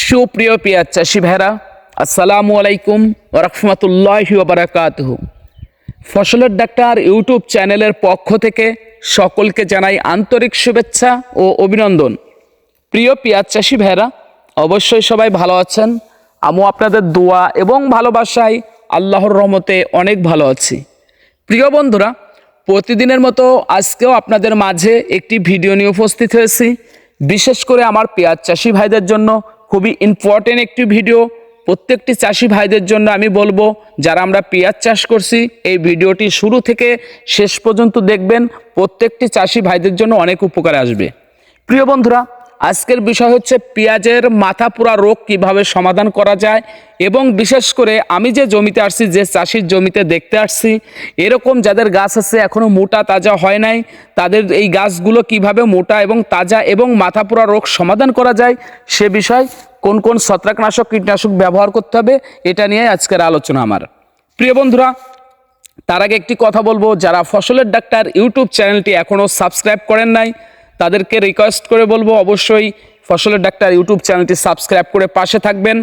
সুপ্রিয় পেঁয়াজ চাষি ভাইরা, আসসালামু আলাইকুম ওরহমতুল্লাহ বারাকাতুহ। ফসলের ডাক্তার ইউটিউব চ্যানেলের পক্ষ থেকে সকলকে জানাই আন্তরিক শুভেচ্ছা ও অভিনন্দন। প্রিয় পেঁয়াজ চাষি ভাইরা, অবশ্যই সবাই ভালো আছেন। আমিও আপনাদের দোয়া এবং ভালোবাসায় আল্লাহর রহমতে অনেক ভালো আছি। প্রিয় বন্ধুরা, প্রতিদিনের মতো আজকেও আপনাদের মাঝে একটি ভিডিও নিয়ে উপস্থিত হয়েছি। বিশেষ করে আমার পেঁয়াজ চাষি ভাইদের জন্য খুবই ইম্পর্টেন্ট একটি ভিডিও প্রত্যেকটি চাষি ভাইদের জন্য আমি বলব, যারা আমরা পেঁয়াজ চাষ করছি, এই ভিডিওটি শুরু থেকে শেষ পর্যন্ত দেখবেন। প্রত্যেকটি চাষি ভাইদের জন্য অনেক উপকার আসবে। প্রিয় বন্ধুরা আজকের বিষয় হচ্ছে পেঁয়াজের মাথা পুরা রোগ কীভাবে সমাধান করা যায় এবং বিশেষ করে আমি যে জমিতে আসছি, যে চাষির জমিতে দেখতে আসছি, এরকম যাদের গাছ আছে এখনও মোটা তাজা হয় নাই, তাদের এই গাছগুলো কীভাবে মোটা এবং তাজা এবং মাথা পুরা রোগ সমাধান করা যায়, সে বিষয় কোন কোন ছত্রাকনাশক কীটনাশক ব্যবহার করতে হবে, এটা নিয়ে আজকের আলোচনা আমার। প্রিয় বন্ধুরা, তার আগে একটি কথা বলব, যারা ফসলের ডাক্তার, ইউটিউব চ্যানেলটি এখনও সাবস্ক্রাইব করেন নাই তাদেরকে রিকোয়েস্ট করে বলব অবশ্যই ফসলের ডাক্তার ইউটিউব চ্যানেলটি সাবস্ক্রাইব করে পাশে থাকবেন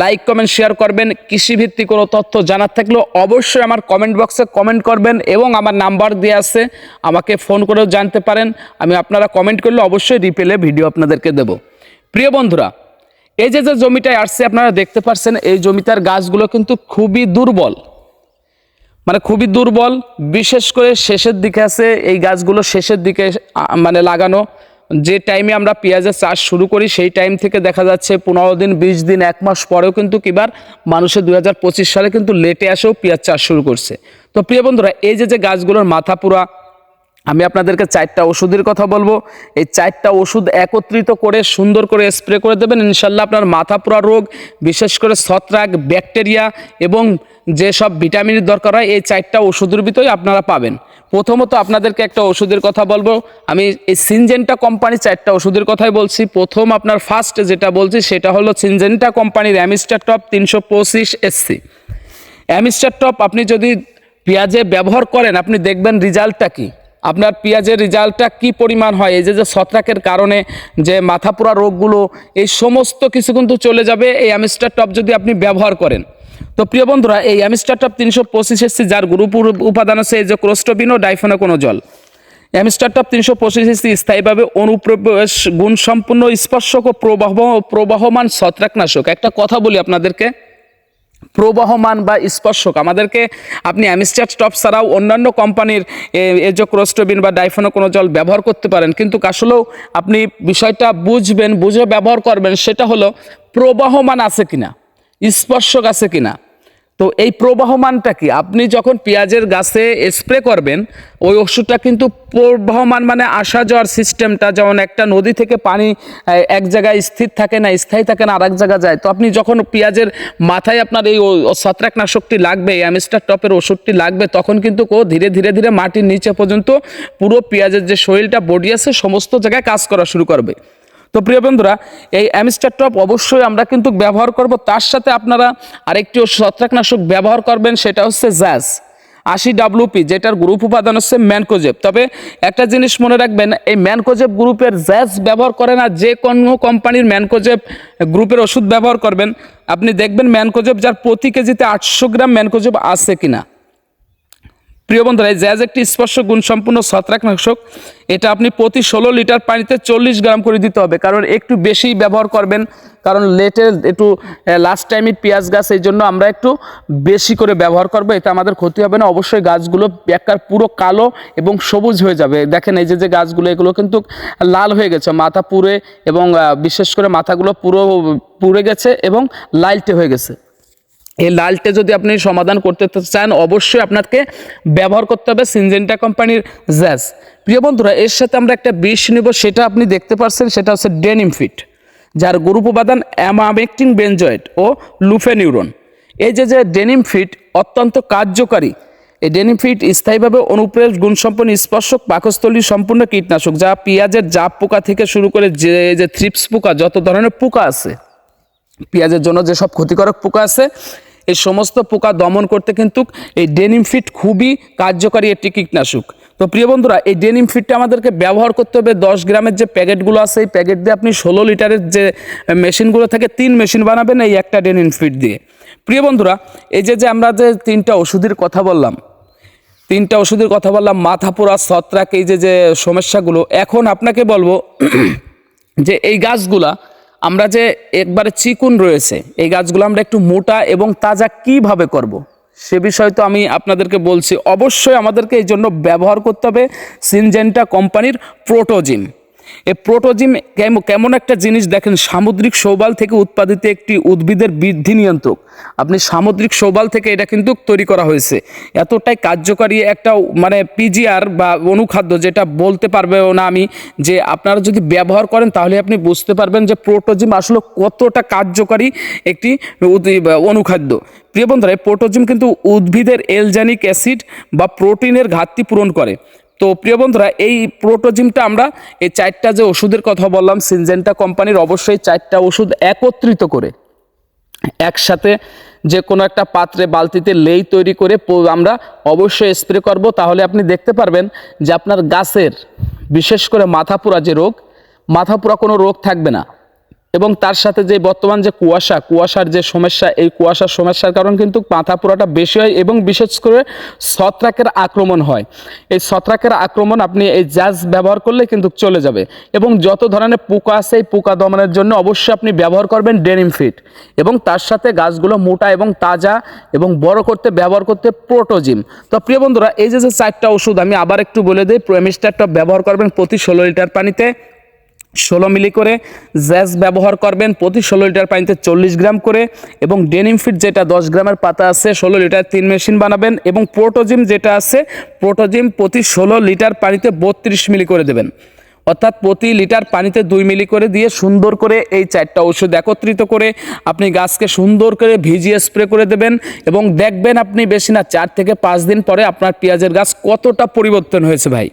লাইক কমেন্ট শেয়ার করবেন, কৃষিভিত্তিক কোনো তথ্য জানার থাকলেও অবশ্যই আমার কমেন্ট বক্সে কমেন্ট করবেন এবং আমার নাম্বার দেওয়া আছে, আমাকে ফোন করেও জানতে পারেন, আমি আপনারা কমেন্ট করলে অবশ্যই রিপেলে ভিডিও আপনাদেরকে দেব। প্রিয় বন্ধুরা, এই যে যে জমিটায় আসছে আপনারা দেখতে পাচ্ছেন এই জমিটার গাছগুলো কিন্তু খুবই দুর্বল। মানে খুবই দুর্বল। বিশেষ করে শেষের দিকে আছে, এই গাছগুলো শেষের দিকে মানে লাগানো। যে টাইমে আমরা পেঁয়াজের চাষ শুরু করি, সেই টাইম থেকে দেখা যাচ্ছে পনেরো দিন, বিশ দিন, এক মাস পরেও কিন্তু কিবার মানুষের দু হাজার পঁচিশ সালে কিন্তু লেটে আসেও পেঁয়াজ চাষ শুরু করছে। তো প্রিয় বন্ধুরা, এই যে যে গাছগুলোর মাথা পুরা আমি আপনাদেরকে চারটা ওষুধের কথা বলব। এই চারটা ওষুধ একত্রিত করে সুন্দর করে স্প্রে করে দেবেন। ইনশাল্লাহ আপনার মাথা পোড়া রোগ, বিশেষ করে ছত্রাক, ব্যাকটেরিয়া এবং যেসব ভিটামিনের দরকার হয়, এই চারটা ওষুধের ভিতরেই আপনারা পাবেন। প্রথমত আপনাদেরকে একটা ওষুধের কথা বলব। আমি এই সিনজেন্টা কোম্পানির চারটা ওষুধের কথাই বলছি। প্রথম আপনার ফার্স্ট যেটা বলছি, সেটা হলো সিনজেন্টা কোম্পানির অ্যামিস্টার টপ তিনশো পঁচিশ এসসি। অ্যামিস্টার টপ আপনি যদি পেঁয়াজে ব্যবহার করেন, আপনি দেখবেন রেজাল্টটা কি? আপনার পেঁয়াজের রেজাল্টটা কি পরিমাণ হয়? এই যে যে ছত্রাকের কারণে যে মাথা পোড়া রোগগুলো, এই সমস্ত কিছু কিন্তু চলে যাবে এই অ্যামিস্টার টপ যদি আপনি ব্যবহার করেন। তো প্রিয় বন্ধুরা, এই অ্যামিস্টার টপ তিনশো পঁচিশ এসসি যার গ্রুপ উপাদান আছে, এই যে ক্রোস্টোবিন ও ডাইফোনা কোনো জল। অ্যামিস্টার টপ তিনশো পঁচিশ এসসি স্থায়ীভাবে অনুপ্রবেশ গুণসম্পন্ন স্পর্শক ও প্রবাহ, প্রবাহমান ছত্রাকনাশক। একটা কথা বলি আপনাদেরকে। প্রবাহমান বা স্পর্শক। আমাদেরকে আপনি অ্যামিস্টার স্টপ ছাড়াও অন্যান্য কোম্পানির এজোক্রোস্টোবিন বা ডাইফোনো কোনো জল ব্যবহার করতে পারেন। কিন্তু আসলেও আপনি বিষয়টা বুঝবেন, বুঝে ব্যবহার করবেন, সেটা হলো প্রবহমান আছে কিনা, স্পর্শক আছে কিনা। তো এই প্রবাহমানটা কি? আপনি যখন পেঁয়াজের গাছে স্প্রে করবেন, ওই ওষুধটা কিন্তু প্রবাহমান মানে আসা যাওয়ার সিস্টেমটা যেমন একটা নদী থেকে পানি এক জায়গায় স্থির থাকে না, স্থায়ী থাকে না আর এক জায়গায় যায়। তো আপনি যখন পেঁয়াজের মাথায় আপনার এই ছত্রাকনাশকটি লাগবে, এই অ্যামিস্টার টপের ওষুধটি লাগবে, তখন কিন্তু ও ধীরে ধীরে ধীরে মাটির নিচে পর্যন্ত পুরো পেঁয়াজের যে শরীরটা বডি আছে, সমস্ত জায়গায় কাজ করা শুরু করবে। তো প্রিয় বন্ধুরা, এই অ্যামিস্টার টপ অবশ্যই আমরা কিন্তু ব্যবহার করব। তার সাথে আপনারা আরেকটি ছত্রাকনাশক ব্যবহার করবেন, সেটা হচ্ছে জ্যাজ আশি ডাব্লুপি যেটার গ্রুপ উপাদান হচ্ছে ম্যানকোজেব। তবে একটা জিনিস মনে রাখবেন, এই ম্যানকোজেব গ্রুপের জ্যাজ ব্যবহার করে না, যে কোনো কোম্পানির ম্যানকোজেব গ্রুপের ওষুধ ব্যবহার করবেন। আপনি দেখবেন ম্যানকোজেব যার প্রতি কেজিতে আটশো গ্রাম ম্যানকোজেব আছে কিনা। প্রিয় বন্ধুরা জ্যাজ একটি স্পর্শ গুণসম্পন্ন ছত্রাকনাশক। এটা আপনি প্রতি ষোলো লিটার পানিতে চল্লিশ গ্রাম করে দিতে হবে। কারণ একটু বেশি ব্যবহার করবেন, কারণ লেটে একটু লাস্ট টাইমে পেঁয়াজ গাছ, এই জন্য আমরা একটু বেশি করে ব্যবহার করব। এটা আমাদের ক্ষতি হবে না। অবশ্যই গাছগুলো বেকার পুরো কালো এবং সবুজ হয়ে যাবে। দেখেন এই যে যে গাছগুলো, এগুলো কিন্তু লাল হয়ে গেছে। মাথা পুড়ে এবং বিশেষ করে মাথাগুলো পুরো পুড়ে গেছে এবং লালটে হয়ে গেছে। এই লালটে যদি আপনি সমাধান করতে চান, অবশ্যই আপনাকে ব্যবহার করতে হবে সিনজেন্টা কোম্পানির জ্যাজ। প্রিয় বন্ধুরা, এর সাথে আমরা একটা বিষ নিব, সেটা আপনি দেখতে পাচ্ছেন সেটা হচ্ছে ডেনিম ফিট, যার গ্রুপ উপাদান অ্যামামেকটিন বেনজয়েড ও লুফেনিউরন এই যে যে ডেনিম ফিট অত্যন্ত কার্যকারী, এই ডেনিম ফিট স্থায়ীভাবে অনুপ্রেস গুণসম্পন্ন, স্পর্শক, পাকস্থলী সম্পূর্ণ কীটনাশক, যা পেঁয়াজের জাপ পোকা থেকে শুরু করে যে যে থ্রিপস পোকা, যত ধরনের পোকা আছে, পেঁয়াজের জন্য যেসব ক্ষতিকারক পোকা আছে এই সমস্ত পোকা দমন করতে কিন্তু এই ডেনিম ফিট খুবই কার্যকারী একটি কীটনাশক। তো প্রিয় বন্ধুরা, এই ডেনিম ফিটটা আমাদেরকে ব্যবহার করতে হবে দশ গ্রামের যে প্যাকেটগুলো আছে, এই প্যাকেট দিয়ে আপনি ষোলো লিটারের যে মেশিনগুলো থেকে, তিন মেশিন বানাবেন এই একটা ডেনিম ফিট দিয়ে। প্রিয় বন্ধুরা, এই যে যে আমরা যে তিনটা ওষুধের কথা বললাম, তিনটা ওষুধের কথা বললাম, মাথা পোড়া, ছত্রাক, এই যে যে সমস্যাগুলো, এখন আপনাকে বলব যে এই গাছগুলা আমরা যে একবারে চিকুন রয়েছে, এই গাছগুলো আমরা একটু মোটা এবং তাজা কীভাবে করব। সে বিষয়ে তো আমি আপনাদেরকে বলছি অবশ্যই আমাদেরকে এই জন্য ব্যবহার করতে হবে সিনজেন্টা কোম্পানির প্রোটোজিম এই প্রোটোজিম কেমন একটা জিনিস দেখেন, সামুদ্রিক শৈবাল থেকে উৎপাদিত একটি উদ্ভিদের বৃদ্ধি নিয়ন্ত্রক। আপনি সামুদ্রিক শৈবাল থেকে এটা কিন্তু তৈরি করা হয়েছে। এতটাই কার্যকারী একটা মানে পিজিআর বা অনুখাদ্য যেটা বলতে পারবে না আমি, যে আপনারা যদি ব্যবহার করেন তাহলে আপনি বুঝতে পারবেন যে প্রোটোজিম আসলে কতটা কার্যকারী একটি অনুখাদ্য। প্রিয় বন্ধুরা প্রোটোজিম কিন্তু উদ্ভিদের এলজানিক অ্যাসিড বা প্রোটিনের ঘাটতি পূরণ করে। তো প্রিয় বন্ধুরা, এই প্রোটোজিমটা আমরা এই চারটা যে ওষুধের কথা বললাম, সিনজেন্টা কোম্পানির অবশ্যই চারটা ওষুধ একত্রিত করে, একসাথে যে কোনো একটা পাত্রে বালতিতে লেই তৈরি করে আমরা অবশ্যই স্প্রে করব। তাহলে আপনি দেখতে পারবেন যে আপনার গাছের, বিশেষ করে মাথা পোড়া যে রোগ মাথা পোড়া কোনো রোগ থাকবে না। এবং তার সাথে যে বর্তমান যে কুয়াশা, কুয়াশার যে সমস্যা, এই কুয়াশার সমস্যার কারণ কিন্তু মাথা পোড়াটা বেশি হয় এবং বিশেষ করে ছত্রাকের আক্রমণ হয়। এই ছত্রাকের আক্রমণ আপনি এই জাজ ব্যবহার করলে কিন্তু চলে যাবে এবং যত ধরনের পোকা আছে এই পোকা দমনের জন্য অবশ্যই আপনি ব্যবহার করবেন ডেনিম ফিট এবং তার সাথে গাছগুলো মোটা এবং তাজা এবং বড় করতে, ব্যবহার করতে প্রোটোজিম। তো প্রিয় বন্ধুরা, এই যে যে চারটা ওষুধ আমি আবার একটু বলে দিই, প্রেমিস্টারটা ব্যবহার করবেন প্রতি ষোলো লিটার পানিতে। ষোলো মিলি করে জ্যাজ ব্যবহার করবেন। প্রতি ষোলো লিটার পানিতে চল্লিশ গ্রাম করে এবং ডেনিম ফিট যেটা দশ গ্রামের পাতা আছে, ষোলো লিটার তিন মেশিন বানাবেন এবং প্রোটোজিম যেটা আছে, প্রোটোজিম প্রতি ষোলো লিটার পানিতে বত্রিশ মিলি করে দেবেন। অর্থাৎ প্রতি লিটার পানিতে দুই মিলি করে দিয়ে সুন্দর করে এই চারটা ওষুধ একত্রিত করে আপনি গাছকে সুন্দর করে ভিজিয়ে স্প্রে করে দেবেন এবং দেখবেন আপনি বেশি না, চার থেকে পাঁচ দিন পরে আপনার পেঁয়াজের গাছ কতটা পরিবর্তন হয়েছে ভাই।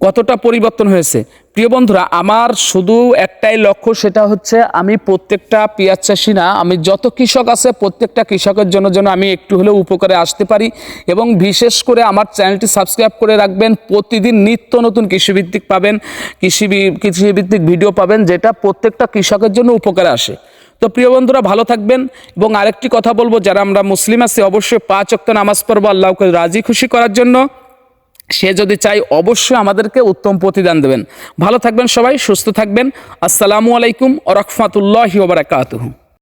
কতটা পরিবর্তন হয়েছে? প্রিয় বন্ধুরা, আমার শুধু একটাই লক্ষ্য, সেটা হচ্ছে আমি প্রত্যেকটা পেঁয়াজ চাষি না, আমি যত কৃষক আছে, প্রত্যেকটা কৃষকের জন্য যেন আমি একটু হলেও উপকারে আসতে পারি এবং বিশেষ করে আমার চ্যানেলটি সাবস্ক্রাইব করে রাখবেন। প্রতিদিন নিত্য নতুন কৃষিভিত্তিক পাবেন কৃষি কৃষিভিত্তিক ভিডিও পাবেন, যেটা প্রত্যেকটা কৃষকের জন্য উপকারে আসে। তো প্রিয় বন্ধুরা, ভালো থাকবেন এবং আরেকটি কথা বলব, যারা আমরা মুসলিম আছি, অবশ্যই পাঁচ অক্ত নামাজ পড়ব আল্লাহকে রাজি খুশি করার জন্য। সে যদি চাই অবশ্যই আমাদেরকে উত্তম প্রতিদান দেবেন। ভালো থাকবেন সবাই, সুস্থ থাকবেন। আসসালামু আলাইকুম ও রহমতুল্লাহি ওবরাকাতুহু